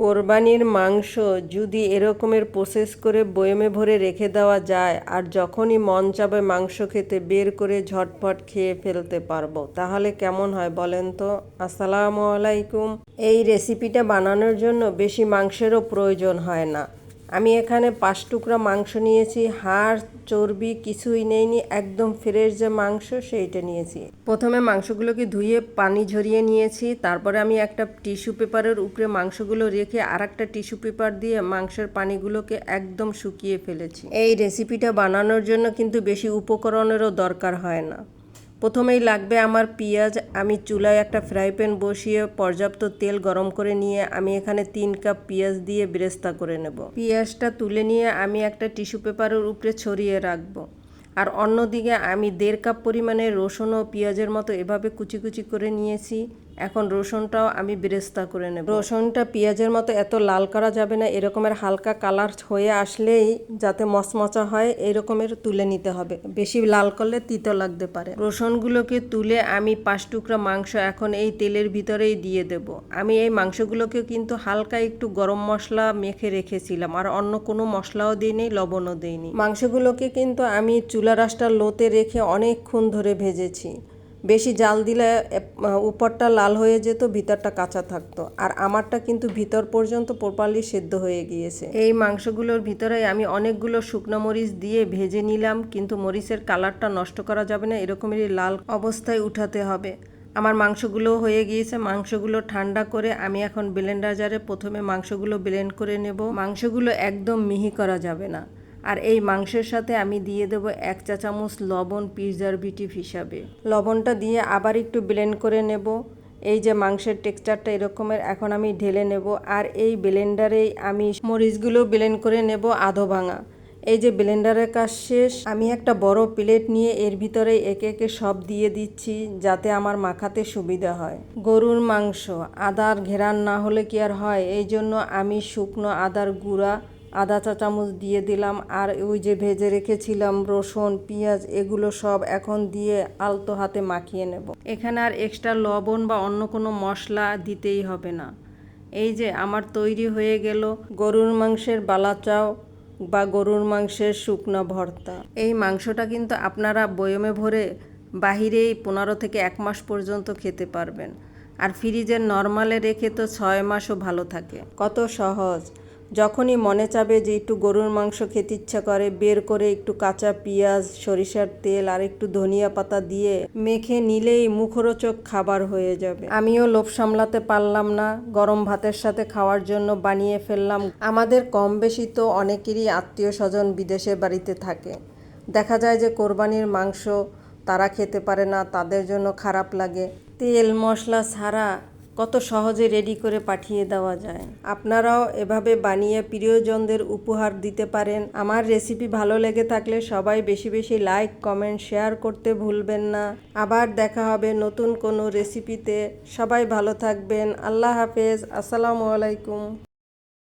কোরবানির মাংস যদি এরকমের প্রসেস করে বয়মে ভরে রেখে দেওয়া যায়, আর যখনই মন চাবে মাংস খেতে বের করে ঝটপট খেয়ে ফেলতে পারব, তাহলে কেমন হয় বলেন তো? আসসালামু আলাইকুম। এই রেসিপিটা বানানোর জন্য বেশি মাংসেরও প্রয়োজন হয় না। আমি এখানে পাঁচ টুকরা মাংস নিয়েছি, হাড়, চর্বি কিছুই নেইনি, একদম ফ্রেশ যে মাংস সেইটা নিয়েছি। প্রথমে মাংসগুলোকে ধুয়ে পানি ঝরিয়ে নিয়েছি, তারপরে আমি একটা টিস্যু পেপারের উপরে মাংসগুলো রেখে আর একটা টিস্যু পেপার দিয়ে মাংসের পানিগুলোকে একদম শুকিয়ে ফেলেছি। এই রেসিপিটা বানানোর জন্য কিন্তু বেশি উপকরণেরও দরকার হয় না। প্রথমেই লাগবে আমার পেঁয়াজ। আমি চুলায় একটা ফ্রাই প্যান বসিয়ে পর্যাপ্ত তেল গরম করে নিয়ে আমি এখানে তিন কাপ পেঁয়াজ দিয়ে বেরেস্তা করে নেব। পেঁয়াজটা তুলে নিয়ে আমি একটা টিস্যু পেপারের উপরে ছড়িয়ে রাখব। আর অন্যদিকে আমি দেড় কাপ পরিমাণে রসুন ও পেঁয়াজের মতো এভাবে কুচি কুচি করে নিয়েছি। এখন রসুনটাও আমি বেরেস্তা করে নেব। রসুনটা পেঁয়াজের মতো এত লাল করা যাবে না, এরকমের হালকা কালার হয়ে আসলেই যাতে মচমচা হয়, এরকমের তুলে নিতে হবে। বেশি লাল করলে তিতো লাগতে পারে। রসুনগুলোকে তুলে আমি পাঁচ টুকরা মাংস এখন এই তেলের ভিতরেই দিয়ে দেব। আমি এই মাংসগুলোকে কিন্তু হালকা একটু গরম মশলা মেখে রেখেছিলাম, আর অন্য কোনো মশলাও দিইনি, লবণও দিইনি। মাংসগুলোকে কিন্তু আমি চুলা রাসটা লোতে রেখে অনেকক্ষণ ধরে ভেজেছি। বেশি জাল দিলে উপরটা লাল হয়ে যেত, ভিতরটা কাঁচা থাকতো। আর আমারটা কিন্তু ভিতর পর্যন্ত প্রপারলি সেদ্ধ হয়ে গিয়েছে। এই মাংসগুলোর ভিতরে আমি অনেকগুলো শুকনো মরিচ দিয়ে ভেজে নিলাম, কিন্তু মরিচের কালারটা নষ্ট করা যাবে না এরকমেরই লাল অবস্থায় উঠাতে হবে। আমার মাংসগুলো হয়ে গিয়েছে, মাংসগুলো ঠান্ডা করে আমি এখন ব্লেন্ডার জারে প্রথমে মাংসগুলো ব্লেন্ড করে নেব। মাংসগুলো একদম মিহি করা যাবে না। আর এই মাংসের সাথে আমি দিয়ে দেব এক চা চামচ লবণ প্রিজারভেটিভ হিসাবে। লবণটা দিয়ে আবার একটু ব্লেন্ড করে নেব। এই যে মাংসের টেক্সচারটা এরকমের, এখন আমি ঢেলে নেব। আর এই ব্লেন্ডারেই আমি মরিচগুলো ব্লেন্ড করে নেব আধো ভাঙা। এই যে ব্লেন্ডারের কাজ শেষ, আমি একটা বড় প্লেট নিয়ে এর ভিতরে একে একে সব দিয়ে দিচ্ছি যাতে আমার মাখাতে সুবিধা হয়। গরুর মাংস, আদার ঘেরান না হলে কি আর হয়? এই জন্য আমি শুকনো আদার গুঁড়া আদা চা চামচ দিয়ে দিলাম আর ওই যে ভেজে রেখেছিলাম রসুন, পেঁয়াজ, এগুলো সব এখন দিয়ে আলতো হাতে মাখিয়ে নেব। এখানে আর এক্সট্রা লবণ বা অন্য কোনো মশলা দিতেই হবে না। এই যে আমার তৈরি হয়ে গেল গরুর মাংসের বালাচাও বা গরুর মাংসের শুকনো ভর্তা। এই মাংসটা কিন্তু আপনারা বয়মে ভরে বাহিরেই পনেরো থেকে এক মাস পর্যন্ত খেতে পারবেন। আর ফ্রিজের নর্মালে রেখে তো ছয় মাসও ভালো থাকে। কত সহজ। যখনই মনে চাবে যে একটু গরুর মাংস খেতে ইচ্ছা করে, বের করে একটু কাঁচা পেঁয়াজ, সরিষার তেল আর একটু ধনিয়া পাতা দিয়ে মেখে নিলেই মুখরোচক খাবার হয়ে যাবে। আমিও লোভ সামলাতে পারলাম না, গরম ভাতের সাথে খাওয়ার জন্য বানিয়ে ফেললাম। আমাদের কম বেশি তো অনেকেরই আত্মীয় স্বজন বিদেশে বাড়িতে থাকে। দেখা যায় যে কোরবানির মাংস তারা খেতে পারে না, তাদের জন্য খারাপ লাগে। তেল মশলা ছাড়া কত সহজে রেডি করে পাঠিয়ে দেওয়া যায়। আপনারাও এভাবে বানিয়ে প্রিয়জনদের উপহার দিতে পারেন। আমার রেসিপি ভালো লেগে থাকলে সবাই বেশি বেশি লাইক কমেন্ট শেয়ার করতে ভুলবেন না। আবার দেখা হবে নতুন কোনো রেসিপিতে সবাই ভালো থাকবেন। আল্লাহ হাফেজ। আসসালামু আলাইকুম।